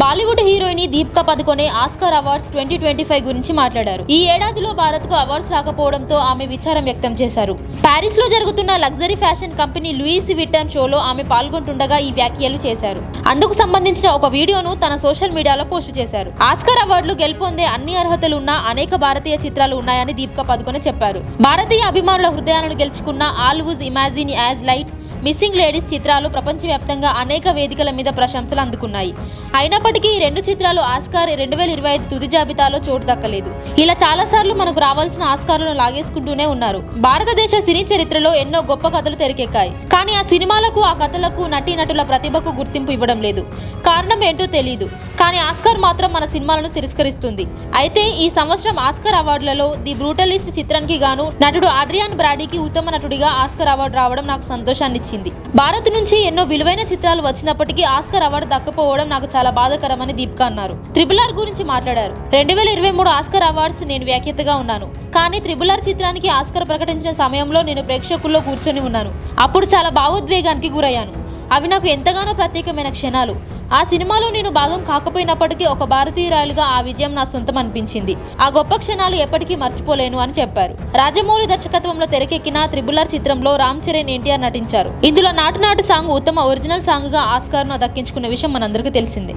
Bollywood heroine Deepika Padukone Oscar awards twenty twenty five గురించి మాట్లాడారు. ఈ ఏడాదిలో భారత్కు అవార్డ్స్ రాకపోవడంతో ఆమె విచారం వ్యక్తం చేశారు. పారిస్లో జరుగుతున్న luxury fashion company Louis Vuitton షోలో ఆమె పాల్గొంటుండగా ఈ వ్యాఖ్యలు చేశారు. అందుకు సంబంధించిన ఒక వీడియోను తన సోషల్ మీడియాలో పోస్ట్ చేశారు. ఆస్కార్ అవార్డులు గెలుపొందే అన్ని అర్హతలు ఉన్న అనేక భారతీయ చిత్రాలు ఉన్నాయని దీపికా పదుకొనే చెప్పారు. భారతీయ అభిమానుల హృదయాలను గెలుచుకున్న all we imagine as light missing ladies చిత్రాలు ప్రపంచవ్యాప్తంగా అనేక వేదికల మీద ప్రశంసలు అందుకున్నాయి. అయినప్పటికీ ఈ రెండు చిత్రాలు ఆస్కార్ రెండు వేల ఇరవై ఐదు తుది జాబితాలో చోటు దక్కలేదు. ఇలా చాలాసార్లు మనకు రావాల్సిన ఆస్కార్లను లాగేసుకుంటూనే ఉన్నారు. భారతదేశ సినీ చరిత్రలో ఎన్నో గొప్ప కథలు తెరకెక్కాయి. కానీ ఆ సినిమాలకు ఆ కథలకు నటీనటుల ప్రతిభకు గుర్తింపు ఇవ్వడం లేదు. కారణం ఏంటో తెలియదు కానీ ఆస్కార్ మాత్రం మన సినిమాలను తిరస్కరిస్తుంది. అయితే ఈ సంవత్సరం ఆస్కార్ అవార్డులలో ది బ్రూటలిస్ట్ చిత్రానికి గాను నటుడు ఆడ్రియాన్ బ్రాడీకి ఉత్తమ నటుడిగా ఆస్కార్ అవార్డు రావడం నాకు సంతోషాన్నిచ్చింది. ఇచ్చింది భారత్ నుంచి ఎన్నో విలువైన చిత్రాలు వచ్చినప్పటికీ ఆస్కార్ అవార్డు దక్కపోవడం నాకు చాలా బాధాకరమని దీపిక అన్నారు. త్రిబుల్ ఆర్ గురించి మాట్లాడారు. రెండు వేల ఇరవై మూడు ఆస్కార్ అవార్డ్స్ నేను వ్యాఖ్యతగా ఉన్నాను. కానీ త్రిబుల్ ఆర్ చిత్రానికి ఆస్కర్ ప్రకటించిన సమయంలో నేను ప్రేక్షకుల్లో కూర్చొని ఉన్నాను. అప్పుడు చాలా భావోద్వేగానికి గురయ్యాను. అవి నాకు ఎంతగానో ప్రత్యేకమైన క్షణాలు. ఆ సినిమాలో నేను భాగం కాకపోయినప్పటికీ ఒక భారతీయురాలుగా ఆ విజయం నా సొంతం అనిపించింది. ఆ గొప్ప క్షణాలు ఎప్పటికీ మర్చిపోలేను అని చెప్పారు. రాజమౌళి దర్శకత్వంలో తెరకెక్కిన త్రిబులర్ చిత్రంలో రామ్ చరణ్ ఎన్టీఆర్ నటించారు. ఇందులో నాటు నాటు సాంగ్ ఉత్తమ ఒరిజినల్ సాంగ్గా ఆస్కార్ను దక్కించుకున్న విషయం మనందరికీ తెలిసిందే.